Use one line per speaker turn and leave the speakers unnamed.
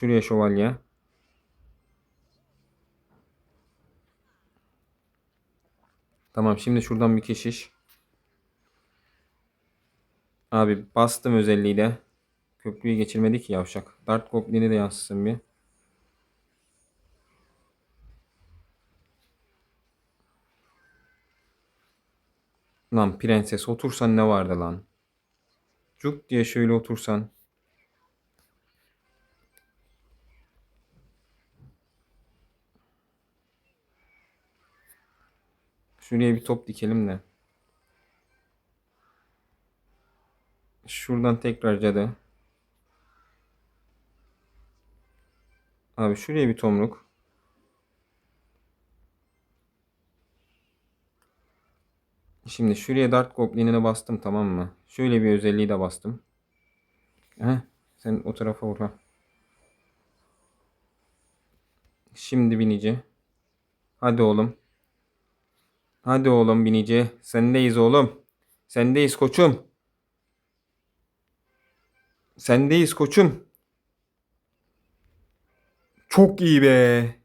Şuraya şövalye. Tamam şimdi şuradan bir keşiş. Abi bastım özelliğiyle. Köprüyü geçirmedi ki yavşak. Dart Goblin'i de yansıtsın bir. Lan prenses otursan ne vardı lan? Cuk diye şöyle otursan. Şuraya bir top dikelim de. Şuradan tekrar cadı. Abi şuraya bir tomruk. Şimdi şuraya Dart Goblin'ine bastım tamam mı? Şöyle bir özelliği de bastım. Heh, sen o tarafa vur ha. Şimdi binici. Hadi oğlum. Hadi oğlum binici. Sendeyiz oğlum. Sendeyiz koçum. Sendeyiz koçum. Çok iyi be.